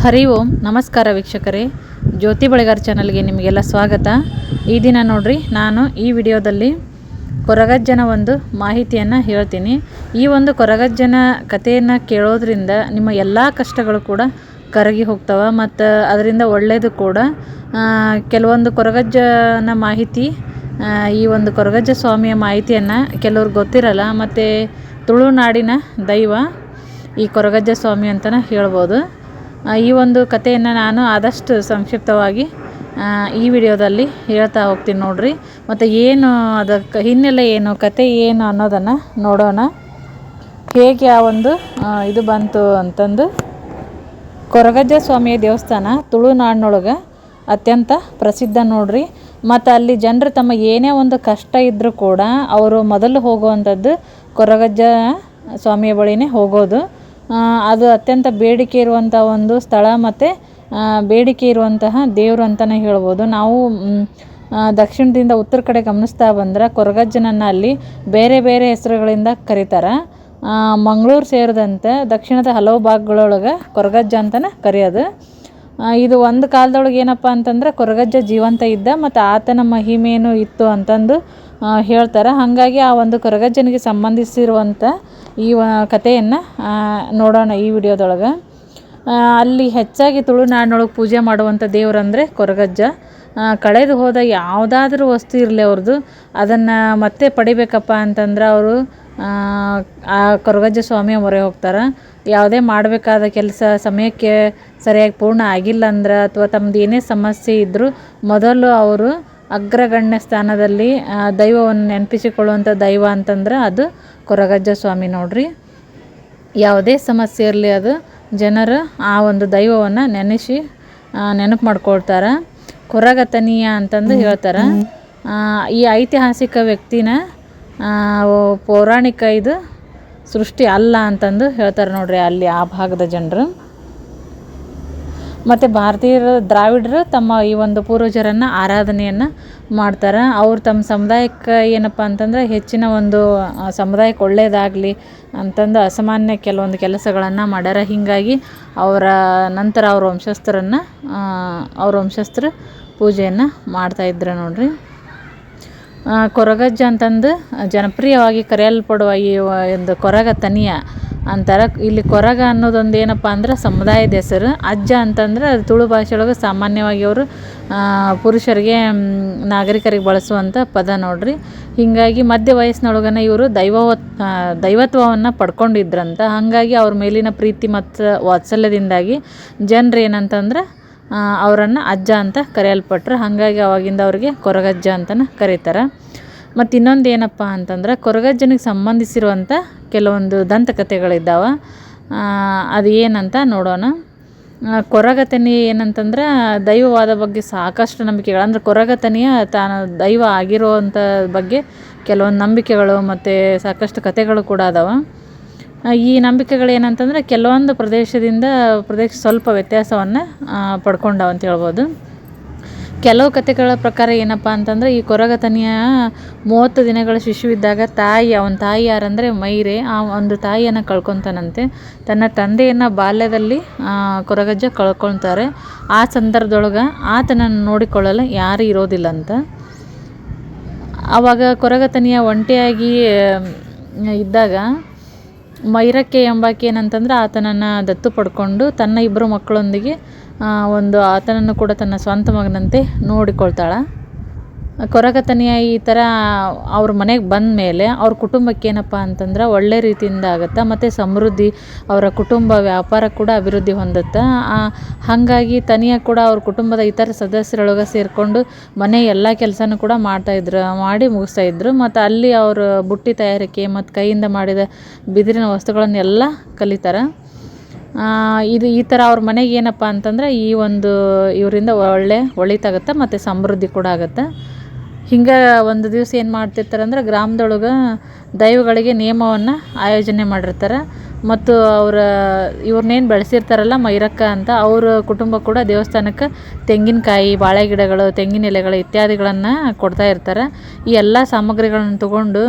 ಹರಿ ಓಂ, ನಮಸ್ಕಾರ ವೀಕ್ಷಕರೇ. ಜ್ಯೋತಿ ಬಳೆಗಾರ್ ಚಾನಲ್ಗೆ ನಿಮಗೆಲ್ಲ ಸ್ವಾಗತ. ಈ ದಿನ ನೋಡ್ರಿ, ನಾನು ಈ ವಿಡಿಯೋದಲ್ಲಿ ಕೊರಗಜ್ಜನ ಒಂದು ಮಾಹಿತಿಯನ್ನು ಹೇಳ್ತೀನಿ. ಈ ಒಂದು ಕೊರಗಜ್ಜನ ಕಥೆಯನ್ನು ಕೇಳೋದ್ರಿಂದ ನಿಮ್ಮ ಎಲ್ಲ ಕಷ್ಟಗಳು ಕೂಡ ಕರಗಿ ಹೋಗ್ತವೆ ಮತ್ತು ಅದರಿಂದ ಒಳ್ಳೆಯದು ಕೂಡ. ಕೆಲವೊಂದು ಕೊರಗಜ್ಜನ ಮಾಹಿತಿ ಈ ಒಂದು ಕೊರಗಜ್ಜ ಸ್ವಾಮಿಯ ಮಾಹಿತಿಯನ್ನು ಕೆಲವ್ರಿಗೆ ಗೊತ್ತಿರಲ್ಲ, ಮತ್ತು ತುಳುನಾಡಿನ ದೈವ ಈ ಕೊರಗಜ್ಜ ಸ್ವಾಮಿ ಅಂತಲೇ ಹೇಳ್ಬೋದು. ಈ ಒಂದು ಕಥೆಯನ್ನು ನಾನು ಆದಷ್ಟು ಸಂಕ್ಷಿಪ್ತವಾಗಿ ಈ ವಿಡಿಯೋದಲ್ಲಿ ಹೇಳ್ತಾ ಹೋಗ್ತೀನಿ ನೋಡ್ರಿ. ಮತ್ತು ಏನು ಅದಕ್ಕೆ ಹಿನ್ನೆಲೆ ಏನು ಕತೆ ಏನು ಅನ್ನೋದನ್ನು ನೋಡೋಣ. ಹೇಗೆ ಆ ಒಂದು ಇದು ಬಂತು ಅಂತಂದು. ಕೊರಗಜ್ಜ ಸ್ವಾಮಿಯ ದೇವಸ್ಥಾನ ತುಳುನಾಡಿನೊಳಗೆ ಅತ್ಯಂತ ಪ್ರಸಿದ್ಧ ನೋಡ್ರಿ. ಮತ್ತು ಅಲ್ಲಿ ಜನರು ತಮ್ಮ ಏನೇ ಒಂದು ಕಷ್ಟ ಇದ್ದರೂ ಕೂಡ ಅವರು ಮೊದಲು ಹೋಗುವಂಥದ್ದು ಕೊರಗಜ್ಜ ಸ್ವಾಮಿಯ ಬಳಿನೇ ಹೋಗೋದು. ಅದು ಅತ್ಯಂತ ಬೇಡಿಕೆ ಇರುವಂಥ ಒಂದು ಸ್ಥಳ ಮತ್ತು ಬೇಡಿಕೆ ಇರುವಂತಹ ದೇವರು ಅಂತಲೇ ಹೇಳ್ಬೋದು. ನಾವು ದಕ್ಷಿಣದಿಂದ ಉತ್ತರ ಕಡೆ ಗಮನಿಸ್ತಾ ಬಂದ್ರೆ ಕೊರಗಜ್ಜನನ್ನು ಅಲ್ಲಿ ಬೇರೆ ಬೇರೆ ಹೆಸರುಗಳಿಂದ ಕರೀತಾರೆ. ಮಂಗಳೂರು ಸೇರಿದಂತೆ ದಕ್ಷಿಣದ ಹಲವು ಭಾಗಗಳೊಳಗೆ ಕೊರಗಜ್ಜ ಅಂತಲೇ ಕರೆಯೋದು. ಇದು ಒಂದು ಕಾಲದೊಳಗೆ ಏನಪ್ಪ ಅಂತಂದ್ರೆ ಕೊರಗಜ್ಜ ಜೀವಂತ ಇದ್ದ ಮತ್ತು ಆತನ ಮಹಿಮೇನು ಇತ್ತು ಅಂತಂದು ಹೇಳ್ತಾರೆ. ಹಾಗಾಗಿ ಆ ಒಂದು ಕೊರಗಜ್ಜನಿಗೆ ಸಂಬಂಧಿಸಿರುವಂಥ ಈ ಕಥೆಯನ್ನು ನೋಡೋಣ ಈ ವಿಡಿಯೋದೊಳಗೆ. ಅಲ್ಲಿ ಹೆಚ್ಚಾಗಿ ತುಳುನಾಡಿನೊಳಗೆ ಪೂಜೆ ಮಾಡುವಂಥ ದೇವರಂದರೆ ಕೊರಗಜ್ಜ. ಕಳೆದು ಹೋದ ಯಾವುದಾದ್ರೂ ವಸ್ತು ಇರಲಿ ಅವ್ರದ್ದು ಅದನ್ನು ಮತ್ತೆ ಪಡಿಬೇಕಪ್ಪ ಅಂತಂದ್ರೆ ಅವರು, ಆ ಕೊರಗಜ್ಜ ಸ್ವಾಮಿಯ ಮೊರೆ ಹೋಗ್ತಾರೆ. ಯಾವುದೇ ಮಾಡಬೇಕಾದ ಕೆಲಸ ಸಮಯಕ್ಕೆ ಸರಿಯಾಗಿ ಪೂರ್ಣ ಆಗಿಲ್ಲ ಅಂದ್ರೆ ಅಥವಾ ತಮ್ಮದು ಏನೇ ಸಮಸ್ಯೆ ಇದ್ದರೂ ಮೊದಲು ಅವರು ಅಗ್ರಗಣ್ಯ ಸ್ಥಾನದಲ್ಲಿ ದೈವವನ್ನು ನೆನಪಿಸಿಕೊಳ್ಳುವಂಥ ದೈವ ಅಂತಂದ್ರೆ ಅದು ಕೊರಗಜ್ಜ ಸ್ವಾಮಿ ನೋಡ್ರಿ. ಯಾವುದೇ ಸಮಸ್ಯೆ ಇರಲಿ ಅದು ಜನರು ಆ ಒಂದು ದೈವವನ್ನು ನೆನೆಸಿ ನೆನಪು ಮಾಡ್ಕೊಳ್ತಾರೆ. ಕೊರಗತನೀಯ ಅಂತಂದು ಹೇಳ್ತಾರೆ. ಈ ಐತಿಹಾಸಿಕ ವ್ಯಕ್ತಿನ ಪೌರಾಣಿಕ ಇದು ಸೃಷ್ಟಿ ಅಲ್ಲ ಅಂತಂದು ಹೇಳ್ತಾರೆ ನೋಡ್ರಿ ಅಲ್ಲಿ ಆ ಭಾಗದ ಜನರು. ಮತ್ತು ಭಾರತೀಯರು ದ್ರಾವಿಡರು ತಮ್ಮ ಈ ಒಂದು ಪೂರ್ವಜರನ್ನು ಆರಾಧನೆಯನ್ನು ಮಾಡ್ತಾರೆ. ಅವ್ರು ತಮ್ಮ ಸಮುದಾಯಕ್ಕೆ ಏನಪ್ಪ ಅಂತಂದ್ರೆ ಹೆಚ್ಚಿನ ಒಂದು ಸಮುದಾಯಕ್ಕೆ ಒಳ್ಳೆಯದಾಗಲಿ ಅಂತಂದು ಅಸಾಮಾನ್ಯ ಕೆಲವೊಂದು ಕೆಲಸಗಳನ್ನು ಮಾಡ್ಯಾರ. ಹೀಗಾಗಿ ಅವರ ನಂತರ ಅವ್ರ ವಂಶಸ್ಥರನ್ನು ಅವ್ರ ವಂಶಸ್ಥರು ಪೂಜೆಯನ್ನು ಮಾಡ್ತಾಯಿದ್ರು ನೋಡ್ರಿ. ಕೊರಗಜ್ಜ ಅಂತಂದು ಜನಪ್ರಿಯವಾಗಿ ಕರೆಯಲ್ಪಡುವ ಈ ಒಂದು ಕೊರಗ ತನಿಯ ಅಂತಾರೆ. ಇಲ್ಲಿ ಕೊರಗ ಅನ್ನೋದೊಂದು ಏನಪ್ಪ ಅಂದ್ರೆ ಸಮುದಾಯದ ಹೆಸರು. ಅಜ್ಜ ಅಂತಂದ್ರೆ ಅದು ತುಳು ಭಾಷೆಯೊಳಗೆ ಸಾಮಾನ್ಯವಾಗಿ ಅವರು ಪುರುಷರಿಗೆ ನಾಗರಿಕರಿಗೆ ಬಳಸುವಂಥ ಪದ ನೋಡ್ರಿ. ಹೀಗಾಗಿ ಮಧ್ಯ ವಯಸ್ಸಿನೊಳಗನ ಇವರು ದೈವವತ್ ದೈವತ್ವವನ್ನು ಪಡ್ಕೊಂಡಿದ್ರಂತ. ಹಾಗಾಗಿ ಅವ್ರ ಮೇಲಿನ ಪ್ರೀತಿ ಮತ್ತು ವಾತ್ಸಲ್ಯದಿಂದಾಗಿ ಜನರು ಏನಂತಂದ್ರೆ ಅವರನ್ನು ಅಜ್ಜ ಅಂತ ಕರೆಯಲ್ಪಟ್ರು. ಹಾಗಾಗಿ ಅವಾಗಿಂದ ಅವ್ರಿಗೆ ಕೊರಗಜ್ಜ ಅಂತಲೇ ಕರೀತಾರೆ. ಮತ್ತು ಇನ್ನೊಂದು ಏನಪ್ಪ ಅಂತಂದ್ರೆ ಕೊರಗಜ್ಜನಿಗೆ ಸಂಬಂಧಿಸಿರುವಂಥ ಕೆಲವೊಂದು ದಂತಕಥೆಗಳಿದ್ದಾವೆ. ಅದು ಏನಂತ ನೋಡೋಣ. ಕೊರಗತನಿ ಏನಂತಂದ್ರೆ ದೈವವಾದ ಬಗ್ಗೆ ಸಾಕಷ್ಟು ನಂಬಿಕೆಗಳು. ಅಂದರೆ ಕೊರಗತನಿಯ ತಾನು ದೈವ ಆಗಿರುವಂಥ ಬಗ್ಗೆ ಕೆಲವೊಂದು ನಂಬಿಕೆಗಳು ಮತ್ತು ಸಾಕಷ್ಟು ಕಥೆಗಳು ಕೂಡ ಅದಾವೆ. ಈ ನಂಬಿಕೆಗಳು ಏನಂತಂದರೆ ಕೆಲವೊಂದು ಪ್ರದೇಶದಿಂದ ಪ್ರದೇಶ ಸ್ವಲ್ಪ ವ್ಯತ್ಯಾಸವನ್ನು ಪಡ್ಕೊಂಡವ ಅಂತ ಹೇಳ್ಬೋದು. ಕೆಲವು ಕಥೆಗಳ ಪ್ರಕಾರ ಏನಪ್ಪ ಅಂತಂದರೆ, ಈ ಕೊರಗತನಿಯ ಮೂವತ್ತು ದಿನಗಳ ಶಿಶುವಿದ್ದಾಗ ತಾಯಿ, ಅವನ ತಾಯಿ ಯಾರಂದರೆ ಮೈರೆ, ಆ ಒಂದು ತಾಯಿಯನ್ನು ಕಳ್ಕೊತಾನಂತೆ. ತನ್ನ ತಂದೆಯನ್ನು ಬಾಲ್ಯದಲ್ಲಿ ಕೊರಗಜ್ಜ ಕಳ್ಕೊಳ್ತಾರೆ. ಆ ಸಂದರ್ಭದೊಳಗೆ ಆತನನ್ನು ನೋಡಿಕೊಳ್ಳಲು ಯಾರೂ ಇರೋದಿಲ್ಲ ಅಂತ. ಆವಾಗ ಕೊರಗತನಿಯ ಒಂಟಿಯಾಗಿ ಇದ್ದಾಗ ಮೈರಕ್ಕೆ ಎಂಬಾಕೆ ಏನಂತಂದ್ರೆ, ಆತನನ್ನು ದತ್ತು ಪಡ್ಕೊಂಡು ತನ್ನ ಇಬ್ಬರು ಮಕ್ಕಳೊಂದಿಗೆ ಒಂದು ಆತನನ್ನು ಕೂಡ ತನ್ನ ಸ್ವಂತ ಮಗನಂತೆ ನೋಡಿಕೊಳ್ತಾಳೆ. ಕೊರಗತನಿಯ ಈ ಥರ ಅವ್ರ ಮನೆಗೆ ಬಂದ ಮೇಲೆ ಅವ್ರ ಕುಟುಂಬಕ್ಕೆ ಏನಪ್ಪ ಅಂತಂದ್ರೆ ಒಳ್ಳೆ ರೀತಿಯಿಂದ ಆಗುತ್ತೆ, ಮತ್ತು ಸಮೃದ್ಧಿ, ಅವರ ಕುಟುಂಬ ವ್ಯಾಪಾರ ಕೂಡ ಅಭಿವೃದ್ಧಿ ಹೊಂದುತ್ತೆ. ಹಾಗಾಗಿ ತನಿಯ ಕೂಡ ಅವ್ರ ಕುಟುಂಬದ ಇತರ ಸದಸ್ಯರೊಳಗೆ ಸೇರಿಕೊಂಡು ಮನೆ ಎಲ್ಲ ಕೆಲಸನೂ ಕೂಡ ಮಾಡ್ತಾಯಿದ್ರು ಮಾಡಿ ಮುಗಿಸ್ತಾಯಿದ್ರು ಮತ್ತು ಅಲ್ಲಿ ಅವರು ಬುಟ್ಟಿ ತಯಾರಿಕೆ ಮತ್ತು ಕೈಯಿಂದ ಮಾಡಿದ ಬಿದಿರಿನ ವಸ್ತುಗಳನ್ನೆಲ್ಲ ಕಲಿತಾರೆ. ಇದು ಈ ಥರ ಅವ್ರ ಮನೆಗೆ ಏನಪ್ಪ ಅಂತಂದ್ರೆ ಈ ಒಂದು ಇವರಿಂದ ಒಳ್ಳೆ ಒಳಿತಾಗತ್ತೆ ಮತ್ತು ಸಮೃದ್ಧಿ ಕೂಡ ಆಗುತ್ತೆ. ಹಿಂಗೆ ಒಂದು ದಿವಸ ಏನು ಮಾಡ್ತಿರ್ತಾರೆ ಅಂದ್ರೆ ಗ್ರಾಮದೊಳಗೆ ದೈವಗಳಿಗೆ ನಿಯಮವನ್ನು ಆಯೋಜನೆ ಮಾಡಿರ್ತಾರೆ. ಮತ್ತು ಅವರ ಇವ್ರನ್ನೇನು ಬೆಳೆಸಿರ್ತಾರಲ್ಲ ಮೈರಕ್ಕ ಅಂತ, ಅವ್ರ ಕುಟುಂಬ ಕೂಡ ದೇವಸ್ಥಾನಕ್ಕೆ ತೆಂಗಿನಕಾಯಿ ಬಾಳೆ ಗಿಡಗಳು ತೆಂಗಿನ ಎಲೆಗಳು ಇತ್ಯಾದಿಗಳನ್ನು ಕೊಡ್ತಾ ಇರ್ತಾರೆ. ಈ ಎಲ್ಲ ಸಾಮಗ್ರಿಗಳನ್ನು ತಗೊಂಡು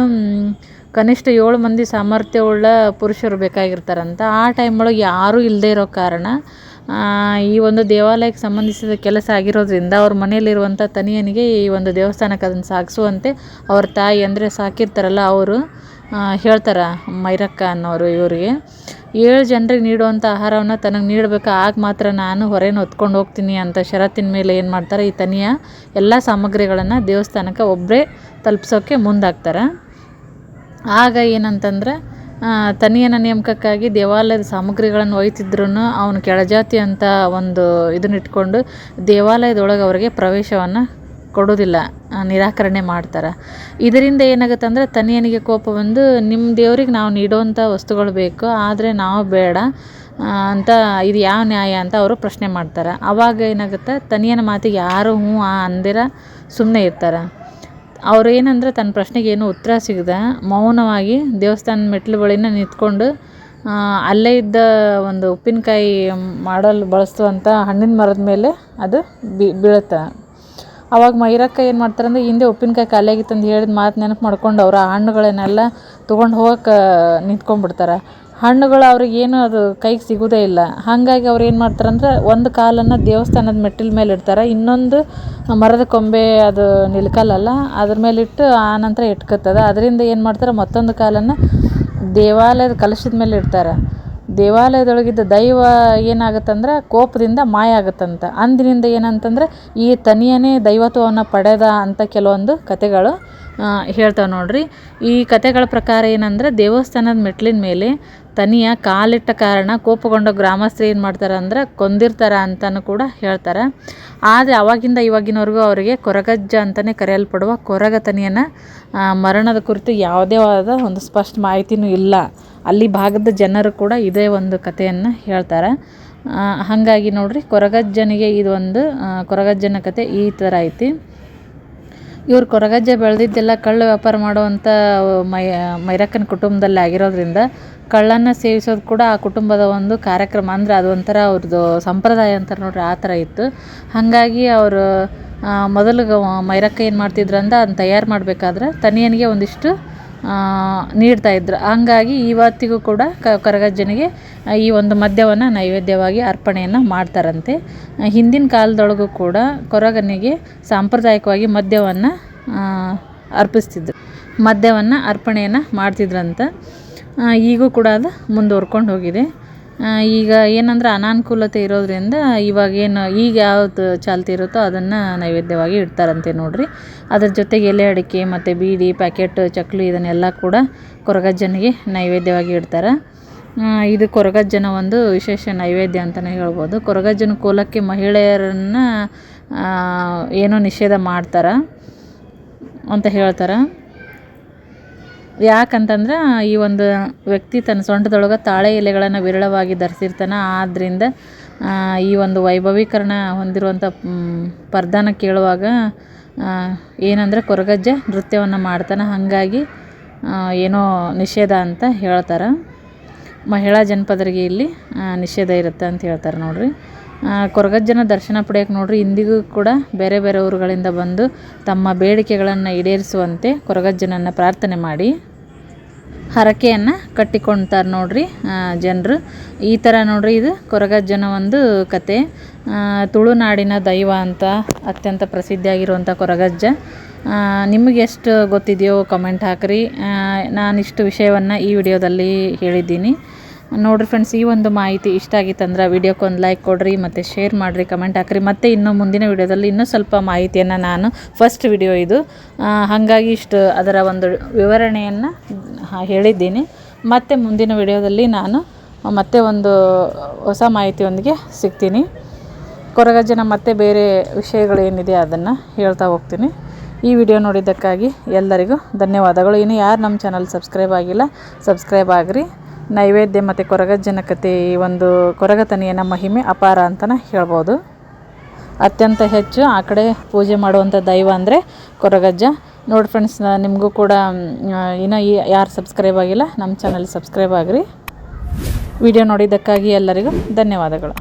ಕನಿಷ್ಠ ಏಳು ಮಂದಿ ಸಾಮರ್ಥ್ಯವುಳ್ಳ ಪುರುಷರು ಬೇಕಾಗಿರ್ತಾರಂತ. ಆ ಟೈಮ್ ಒಳಗೆ ಯಾರೂ ಇಲ್ಲದೆ ಇರೋ ಕಾರಣ ಈ ಒಂದು ದೇವಾಲಯಕ್ಕೆ ಸಂಬಂಧಿಸಿದ ಕೆಲಸ ಆಗಿರೋದ್ರಿಂದ ಅವ್ರ ಮನೆಯಲ್ಲಿರುವಂಥ ತನಿಯನಿಗೆ ಈ ಒಂದು ದೇವಸ್ಥಾನಕ್ಕೆ ಅದನ್ನು ಸಾಗಿಸುವಂತೆ ಅವ್ರ ತಾಯಿ ಅಂದರೆ ಸಾಕಿರ್ತಾರಲ್ಲ ಅವರು ಹೇಳ್ತಾರೆ ಮೈರಕ್ಕ ಅನ್ನೋರು ಇವರಿಗೆ, ಏಳು ಜನರಿಗೆ ನೀಡುವಂಥ ಆಹಾರವನ್ನು ತನಗೆ ನೀಡಬೇಕು, ಆಗ ಮಾತ್ರ ನಾನು ಹೊರೇನ ಹೊತ್ಕೊಂಡು ಹೋಗ್ತೀನಿ ಅಂತ ಷರತ್ತಿನ ಮೇಲೆ ಏನು ಮಾಡ್ತಾರೆ, ಈ ತನಿಯ ಎಲ್ಲ ಸಾಮಗ್ರಿಗಳನ್ನು ದೇವಸ್ಥಾನಕ್ಕೆ ಒಬ್ಬರೇ ತಲುಪ್ಸೋಕ್ಕೆ ಮುಂದಾಗ್ತಾರೆ. ಆಗ ಏನಂತಂದ್ರೆ ತನಿಯನ ನೇಮಕಕ್ಕಾಗಿ ದೇವಾಲಯದ ಸಾಮಗ್ರಿಗಳನ್ನು ಒಯ್ತಿದ್ರು ಅವನು ಕೆಳಜಾತಿ ಅಂತ ಒಂದು ಇದನ್ನ ಇಟ್ಕೊಂಡು ದೇವಾಲಯದೊಳಗೆ ಅವರಿಗೆ ಪ್ರವೇಶವನ್ನು ಕೊಡೋದಿಲ್ಲ ನಿರಾಕರಣೆ ಮಾಡ್ತಾರೆ. ಇದರಿಂದ ಏನಾಗುತ್ತೆ ಅಂದರೆ ತನಿಯನಿಗೆ ಕೋಪ ಬಂದು ನಿಮ್ಮ ದೇವ್ರಿಗೆ ನಾವು ನೀಡುವಂಥ ವಸ್ತುಗಳು ಬೇಕು, ಆದರೆ ನಾವು ಬೇಡ ಅಂತ ಇದು ಯಾವ ನ್ಯಾಯ ಅಂತ ಅವರು ಪ್ರಶ್ನೆ ಮಾಡ್ತಾರೆ. ಆವಾಗ ಏನಾಗುತ್ತೆ, ತನಿಯನ ಮಾತಿಗೆ ಯಾರು ಹ್ಞೂ, ಆ, ಅಂದಿರ ಸುಮ್ಮನೆ ಇರ್ತಾರೆ. ಅವ್ರು ಏನಂದ್ರೆ ತನ್ನ ಪ್ರಶ್ನೆಗೆ ಏನು ಉತ್ತರ ಸಿಗದ ಮೌನವಾಗಿ ದೇವಸ್ಥಾನ ಮೆಟ್ಲು ಬಳಿನ ನಿಂತ್ಕೊಂಡು ಅಲ್ಲೇ ಇದ್ದ ಒಂದು ಉಪ್ಪಿನಕಾಯಿ ಮಾಡಲು ಬಳಸುವಂಥ ಹಣ್ಣಿನ ಮರದ ಮೇಲೆ ಅದು ಬೀಳುತ್ತೆ. ಅವಾಗ ಮೈರಕ್ಕ ಏನು ಮಾಡ್ತಾರೆ ಅಂದರೆ ಹಿಂದೆ ಉಪ್ಪಿನಕಾಯಿ ಖಾಲಿ ಆಗಿತ್ತು ಅಂತ ಹೇಳಿದ ಮಾತು ನೆನಪು ಮಾಡ್ಕೊಂಡು ಅವ್ರು ಆ ಹಣ್ಣುಗಳನ್ನೆಲ್ಲ ತೊಗೊಂಡು ಹೋಗಕ್ಕೆ ನಿಂತ್ಕೊಂಡ್ಬಿಡ್ತಾರೆ. ಹಣ್ಣುಗಳು ಅವ್ರಿಗೆ ಏನು ಅದು ಕೈಗೆ ಸಿಗೋದೇ ಇಲ್ಲ. ಹಾಗಾಗಿ ಅವ್ರು ಏನು ಮಾಡ್ತಾರಂದ್ರೆ ಒಂದು ಕಾಲನ್ನು ದೇವಸ್ಥಾನದ ಮೆಟ್ಟಿಲ ಮೇಲೆ ಇಡ್ತಾರೆ. ಇನ್ನೊಂದು ಮರದ ಕೊಂಬೆ ಅದು ನಿಲ್ಕಲ್ಲಲ್ಲ, ಅದ್ರ ಮೇಲೆ ಇಟ್ಟು ಆನಂತರ ಇಟ್ಕೊತದ. ಅದರಿಂದ ಏನು ಮಾಡ್ತಾರೆ, ಮತ್ತೊಂದು ಕಾಲನ್ನು ದೇವಾಲಯದ ಕಲಶದ ಮೇಲೆ ಇಡ್ತಾರೆ. ದೇವಾಲಯದೊಳಗಿದ್ದ ದೈವ ಏನಾಗುತ್ತಂದ್ರೆ ಕೋಪದಿಂದ ಮಾಯ ಆಗುತ್ತಂತ. ಅಂದಿನಿಂದ ಏನಂತಂದ್ರೆ ಈ ತನಿಯನೇ ದೈವತ್ವವನ್ನು ಪಡೆದ ಅಂತ ಕೆಲವೊಂದು ಕತೆಗಳು ಹೇಳ್ತಾವೆ ನೋಡ್ರಿ. ಈ ಕತೆಗಳ ಪ್ರಕಾರ ಏನಂದ್ರೆ ದೇವಸ್ಥಾನದ ಮೆಟ್ಲಿನ ಮೇಲೆ ತನಿಯ ಕಾಲಿಟ್ಟ ಕಾರಣ ಕೋಪಗೊಂಡ ಗ್ರಾಮಸ್ಥರು ಏನು ಮಾಡ್ತಾರೆ ಅಂದ್ರೆ ಕೊಂದಿರ್ತಾರೆ ಅಂತಲೂ ಕೂಡ ಹೇಳ್ತಾರೆ. ಆದರೆ ಅವಾಗಿಂದ ಇವಾಗಿನವರೆಗೂ ಅವರಿಗೆ ಕೊರಗಜ್ಜ ಅಂತಲೇ ಕರೆಯಲ್ಪಡುವ ಕೊರಗ ತನಿಯನ ಮರಣದ ಕುರಿತು ಯಾವುದೇ ಆದ ಒಂದು ಸ್ಪಷ್ಟ ಮಾಹಿತಿನೂ ಇಲ್ಲ. ಅಲ್ಲಿ ಭಾಗದ ಜನರು ಕೂಡ ಇದೇ ಒಂದು ಕಥೆಯನ್ನು ಹೇಳ್ತಾರೆ. ಹಾಗಾಗಿ ನೋಡ್ರಿ ಕೊರಗಜ್ಜನಿಗೆ ಇದೊಂದು ಕೊರಗಜ್ಜನ ಕತೆ ಈ ಥರ ಐತಿ. ಇವ್ರು ಕೊರಗಜ್ಜ ಬೆಳೆದಿದ್ದೆಲ್ಲ ಕಳ್ಳು ವ್ಯಾಪಾರ ಮಾಡುವಂಥ ಮೈ, ಮೈರಕ್ಕನ ಕುಟುಂಬದಲ್ಲಿ ಆಗಿರೋದ್ರಿಂದ ಕಳ್ಳನ್ನು ಸೇವಿಸೋದು ಕೂಡ ಆ ಕುಟುಂಬದ ಒಂದು ಕಾರ್ಯಕ್ರಮ. ಅಂದರೆ ಅದು ಒಂಥರ ಅವ್ರದ್ದು ಸಂಪ್ರದಾಯ ಅಂತಾರೆ ನೋಡ್ರಿ ಆ ಥರ ಇತ್ತು. ಹಾಗಾಗಿ ಅವರು ಮೊದಲು ಮೈರಕ್ಕ ಏನು ಮಾಡ್ತಿದ್ರು ಅದನ್ನ ತಯಾರು ಮಾಡಬೇಕಾದ್ರೆ ತನಿಯನಿಗೆ ಒಂದಿಷ್ಟು ನೀಡ್ತಾ ಇದ್ರು. ಹಂಗಾಗಿ ಇವತ್ತಿಗೂ ಕೂಡ ಕ, ಕೊರಗಜ್ಜನಿಗೆ ಈ ಒಂದು ಮದ್ಯವನ್ನು ನೈವೇದ್ಯವಾಗಿ ಅರ್ಪಣೆಯನ್ನು ಮಾಡ್ತಾರಂತೆ. ಹಿಂದಿನ ಕಾಲದೊಳಗೂ ಕೂಡ ಕೊರಗನಿಗೆ ಸಾಂಪ್ರದಾಯಿಕವಾಗಿ ಮದ್ಯವನ್ನು ಅರ್ಪಿಸ್ತಿದ್ರು. ಮದ್ಯವನ್ನು ಅರ್ಪಣೆಯನ್ನು ಮಾಡ್ತಿದ್ರಂತ. ಈಗೂ ಕೂಡ ಅದು ಮುಂದುವರ್ಕೊಂಡು ಹೋಗಿದೆ. ಈಗ ಏನಂದ್ರೆ ಅನಾನುಕೂಲತೆ ಇರೋದ್ರಿಂದ ಇವಾಗ ಏನು ಈಗ ಯಾವ್ದು ಚಾಲ್ತಿ ಇರುತ್ತೋ ಅದನ್ನು ನೈವೇದ್ಯವಾಗಿ ಇಡ್ತಾರಂತೆ ನೋಡಿರಿ. ಅದ್ರ ಜೊತೆಗೆ ಎಲೆ ಅಡಿಕೆ ಮತ್ತು ಬೀಡಿ ಪ್ಯಾಕೆಟ್ ಚಕ್ಕುಲಿ ಇದನ್ನೆಲ್ಲ ಕೂಡ ಕೊರಗಜ್ಜನಿಗೆ ನೈವೇದ್ಯವಾಗಿ ಇಡ್ತಾರೆ. ಇದು ಕೊರಗಜ್ಜನ ಒಂದು ವಿಶೇಷ ನೈವೇದ್ಯ ಅಂತಲೇ ಹೇಳ್ಬೋದು. ಕೊರಗಜ್ಜನ ಕೋಲಕ್ಕೆ ಮಹಿಳೆಯರನ್ನು ಏನೋ ನಿಷೇಧ ಮಾಡ್ತಾರೆ ಅಂತ ಹೇಳ್ತಾರೆ. ಯಾಕಂತಂದ್ರೆ ಈ ಒಂದು ವ್ಯಕ್ತಿ ತನ್ನ ಸೊಂಟದೊಳಗೆ ತಾಳೆ ಎಲೆಗಳನ್ನು ವಿರಳವಾಗಿ ಧರಿಸಿರ್ತಾನೆ. ಆದ್ದರಿಂದ ಈ ಒಂದು ವೈಭವೀಕರಣ ಹೊಂದಿರುವಂಥ ಪರ್ದಾನ ಕೇಳುವಾಗ ಏನಂದ್ರೆ ಕೊರಗಜ್ಜ ನೃತ್ಯವನ್ನು ಮಾಡ್ತಾನೆ. ಹಾಗಾಗಿ ಏನೋ ನಿಷೇಧ ಅಂತ ಹೇಳ್ತಾರೆ. ಮಹಿಳಾ ಜನಪದರಿಗೆ ಇಲ್ಲಿ ನಿಷೇಧ ಇರುತ್ತೆ ಅಂತ ಹೇಳ್ತಾರೆ ನೋಡ್ರಿ. ಕೊರಗಜ್ಜನ ದರ್ಶನ ಪಡೆಯೋಕೆ ನೋಡ್ರಿ, ಇಂದಿಗೂ ಕೂಡ ಬೇರೆ ಬೇರೆ ಊರುಗಳಿಂದ ಬಂದು ತಮ್ಮ ಬೇಡಿಕೆಗಳನ್ನು ಈಡೇರಿಸುವಂತೆ ಕೊರಗಜ್ಜನನ್ನು ಪ್ರಾರ್ಥನೆ ಮಾಡಿ ಹರಕೆಯನ್ನು ಕಟ್ಟಿಕೊಳ್ತಾರೆ ನೋಡ್ರಿ ಜನರು. ಈ ಥರ ನೋಡ್ರಿ, ಇದು ಕೊರಗಜ್ಜನ ಒಂದು ಕತೆ. ತುಳುನಾಡಿನ ದೈವ ಅಂತ ಅತ್ಯಂತ ಪ್ರಸಿದ್ಧಿಯಾಗಿರುವಂಥ ಕೊರಗಜ್ಜ. ನಿಮಗೆಷ್ಟು ಗೊತ್ತಿದೆಯೋ ಕಮೆಂಟ್ ಹಾಕಿರಿ. ನಾನಿಷ್ಟು ವಿಷಯವನ್ನು ಈ ವಿಡಿಯೋದಲ್ಲಿ ಹೇಳಿದ್ದೀನಿ. ನೋಡಿರಿ ಫ್ರೆಂಡ್ಸ್ ಈ ಒಂದು ಮಾಹಿತಿ ಇಷ್ಟ ಆಗಿತ್ತಂದ್ರೆ ವಿಡಿಯೋಕ್ಕೊಂದು ಲೈಕ್ ಕೊಡ್ರಿ, ಮತ್ತು ಶೇರ್ ಮಾಡಿರಿ ಕಮೆಂಟ್ ಹಾಕಿರಿ. ಮತ್ತು ಇನ್ನೂ ಮುಂದಿನ ವಿಡಿಯೋದಲ್ಲಿ ಇನ್ನೂ ಸ್ವಲ್ಪ ಮಾಹಿತಿಯನ್ನು ನಾನು ಫಸ್ಟ್ ವಿಡಿಯೋ ಇದು. ಹಾಗಾಗಿ ಇಷ್ಟು ಅದರ ಒಂದು ವಿವರಣೆಯನ್ನು ಹೇಳಿದ್ದೀನಿ. ಮತ್ತು ಮುಂದಿನ ವಿಡಿಯೋದಲ್ಲಿ ನಾನು ಮತ್ತೆ ಒಂದು ಹೊಸ ಮಾಹಿತಿಯೊಂದಿಗೆ ಸಿಗ್ತೀನಿ. ಕೊರಗಜ್ಜನ ಮತ್ತೆ ಬೇರೆ ವಿಷಯಗಳೇನಿದೆ ಅದನ್ನು ಹೇಳ್ತಾ ಹೋಗ್ತೀನಿ. ಈ ವಿಡಿಯೋ ನೋಡಿದ್ದಕ್ಕಾಗಿ ಎಲ್ಲರಿಗೂ ಧನ್ಯವಾದಗಳು. ಇನ್ನು ಯಾರು ನಮ್ಮ ಚಾನಲ್ ಸಬ್ಸ್ಕ್ರೈಬ್ ಆಗಿಲ್ಲ ಸಬ್ಸ್ಕ್ರೈಬ್ ಆಗಿರಿ. ನೈವೇದ್ಯ ಮತ್ತು ಕೊರಗಜ್ಜನ ಕತೆ ಈ ಒಂದು ಕೊರಗತನಿಯನ ಮಹಿಮೆ ಅಪಾರ ಅಂತಲೇ ಹೇಳ್ಬೋದು. ಅತ್ಯಂತ ಹೆಚ್ಚು ಆ ಕಡೆ ಪೂಜೆ ಮಾಡುವಂಥ ದೈವ ಅಂದರೆ ಕೊರಗಜ್ಜ. ನೋಡಿ ಫ್ರೆಂಡ್ಸ್ ನಿಮಗೂ ಕೂಡ ಇನ್ನೂ ಈ ಯಾರು ಸಬ್ಸ್ಕ್ರೈಬ್ ಆಗಿಲ್ಲ ನಮ್ಮ ಚಾನಲ್ ಸಬ್ಸ್ಕ್ರೈಬ್ ಆಗಿರಿ. ವಿಡಿಯೋ ನೋಡಿದ್ದಕ್ಕಾಗಿ ಎಲ್ಲರಿಗೂ ಧನ್ಯವಾದಗಳು.